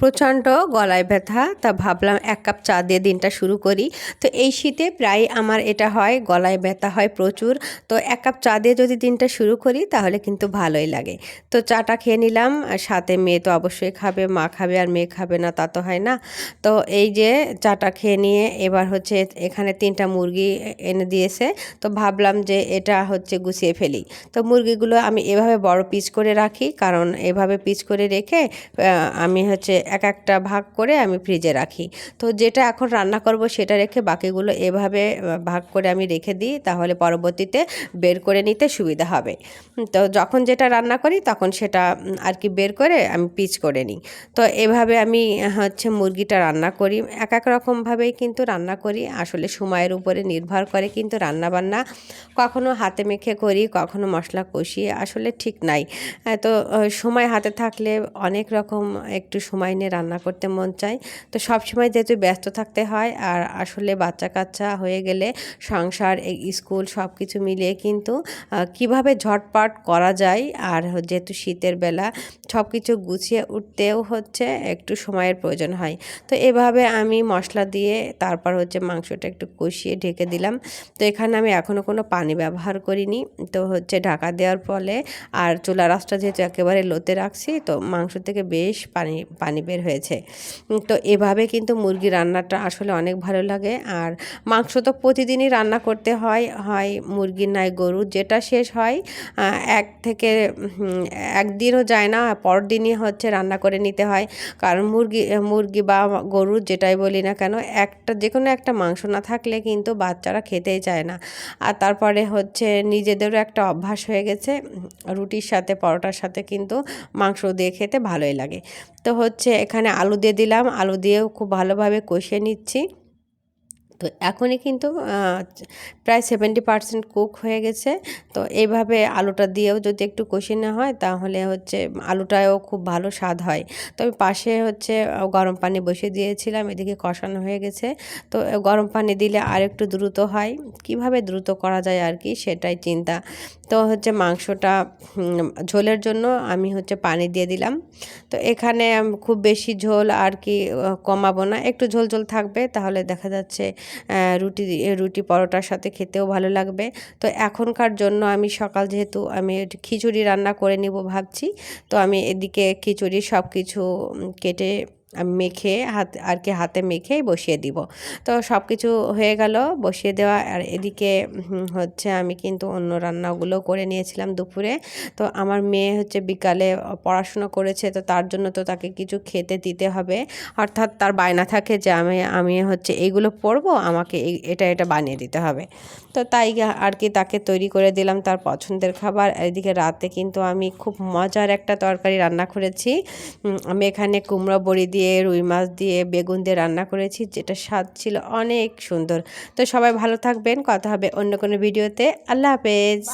প্রচণ্ড গলায় ব্যথা, তা ভাবলাম এক কাপ চা দিয়ে দিনটা শুরু করি। তো এই শীতে প্রায় আমার এটা হয়, গলায় ব্যথা হয় প্রচুর। তো এক কাপ চা দিয়ে যদি দিনটা শুরু করি, তাহলে কিন্তু ভালোই লাগে। তো চাটা খেয়ে নিলাম, আর সাথে মেয়ে তো অবশ্যই খাবে, মা খাবে আর মেয়ে খাবে না, তা তো হয় না। তো এই যে চাটা খেয়ে নিয়ে এবার হচ্ছে এখানে তিনটা মুরগি এনে দিয়েছে। তো ভাবলাম যে এটা হচ্ছে গুছিয়ে ফেলি। তো মুরগিগুলো আমি এভাবে বড় পিস করে রাখি, কারণ এভাবে পিস করে রেখে আমি হচ্ছে এক একটা ভাগ করে আমি ফ্রিজে রাখি। তো যেটা এখন রান্না করব সেটা রেখে বাকিগুলো এভাবে ভাগ করে আমি রেখে দিই, তাহলে পরবর্তীতে বের করে নিতে সুবিধা হবে। তো যখন যেটা রান্না করি তখন সেটা আর কি বের করে আমি পিচ করে নিই। তো এভাবে আমি হচ্ছে মুরগিটা রান্না করি। এক এক রকমভাবেই কিন্তু রান্না করি। আসলে সময়ের উপরে নির্ভর করে কিন্তু রান্না বান্না কখনো হাতে মেখে করি, কখনো মশলা কষিয়ে, আসলে ঠিক নাই। তো সময় হাতে থাকলে অনেক রকম একটু সময় নিয়ে রান্না করতে মন চায়। তো সব সময় যেহেতু ব্যস্ত থাকতে হয়, আর আসলে বাচ্চা কাচ্চা হয়ে গেলে সংসার স্কুল সব কিছু মিলিয়ে কিন্তু কীভাবে ঝটপট করা যায়, আর যেহেতু শীতের বেলা সব কিছু গুছিয়ে উঠতেও হচ্ছে, একটু সময়ের প্রয়োজন হয়। তো এভাবে আমি মশলা দিয়ে তারপর হচ্ছে মাংসটা একটু কষিয়ে ঢেকে দিলাম। তো এখানে আমি এখনও কোনো পানি ব্যবহার করিনি। তো হচ্ছে ঢাকা দেওয়ার ফলে, আর চুলা রাসটা যেহেতু একেবারে লোতে রাখছি, তো মাংস থেকে বেশ পানি পানি বের হয়েছে। তো এভাবে কিন্তু মুরগি রান্নাটা আসলে অনেক ভালো লাগে। আর মাংস তো প্রতিদিনই রান্না করতে হয় হয় মুরগি নাই গরু যেটা শেষ হয় এক থেকে একদিনও যায় না পরদিনই হচ্ছে রান্না করে নিতে হয়। কারণ মুরগি মুরগি বা গরু যেটাই বলি না কেন, একটা যে কোনো একটা মাংস না থাকলে কিন্তু বাচ্চারা খেতেই চায় না। আর তারপরে হচ্ছে নিজেদেরও একটা অভ্যাস হয়ে গেছে, রুটির সাথে, পরোটার সাথে কিন্তু মাংস দিয়ে খেতে ভালোই লাগে। হচ্ছে এখানে আলু দিয়ে দিলাম। আলু দিয়েও খুব ভালোভাবে কষিয়ে নিচ্ছি। তো এখনই কিন্তু প্রায় সেভেন্টি পার্সেন্ট কুক হয়ে গেছে। তো এইভাবে আলুটা দিয়েও যদি একটু কষিয়ে নেওয়া হয়, তাহলে হচ্ছে আলুটাও খুব ভালো স্বাদ হয়। তো আমি পাশে হচ্ছে গরম পানি বসিয়ে দিয়েছিলাম, এদিকে কষানো হয়ে গেছে। তো গরম পানি দিলে আর একটু দ্রুত হয়। কীভাবে দ্রুত করা যায় আর কি, সেটাই চিন্তা। তো হচ্ছে মাংসটা ঝোলের জন্য আমি হচ্ছে পানি দিয়ে দিলাম। তো এখানে খুব বেশি ঝোল আর কি কমাবো না। একটু ঝোল ঝোল থাকবে, তাহলে দেখা যাচ্ছে রুটি রুটি পরোটার সাথে খেতেও ভালো লাগবে। তো এখনকার জন্য আমি সকাল যেহেতু আমি খিচুড়ি রান্না করে নিব ভাবছি, তো আমি এদিকে খিচুড়ি সব কিছু কেটে মেখে হাত আর কি হাতে মেখেই বসিয়ে দিব। তো সব কিছু হয়ে গেল, বসিয়ে দেওয়া। আর এদিকে হচ্ছে আমি কিন্তু অন্য রান্নাগুলো করে নিয়েছিলাম দুপুরে। তো আমার মেয়ে হচ্ছে বিকালে পড়াশোনা করেছে, তো তার জন্য তো তাকে কিছু খেতে দিতে হবে। অর্থাৎ তার বায়না থাকে যে আমি আমি হচ্ছে এইগুলো পড়ব আমাকে এটা এটা বানিয়ে দিতে হবে। তো তাই আর কি তাকে তৈরি করে দিলাম তার পছন্দের খাবার। এদিকে রাতে কিন্তু আমি খুব মজার একটা তরকারি রান্না করেছি। আমি এখানে কুমড়ো বড়ি দিয়ে, রুই মাছ দিয়ে বেগুন দিয়ে রান্না করেছি, যেটা স্বাদ ছিল অনেক সুন্দর। তো সবাই ভালো থাকবেন, কথা হবে অন্য কোনো ভিডিওতে। আল্লাহ হাফেজ।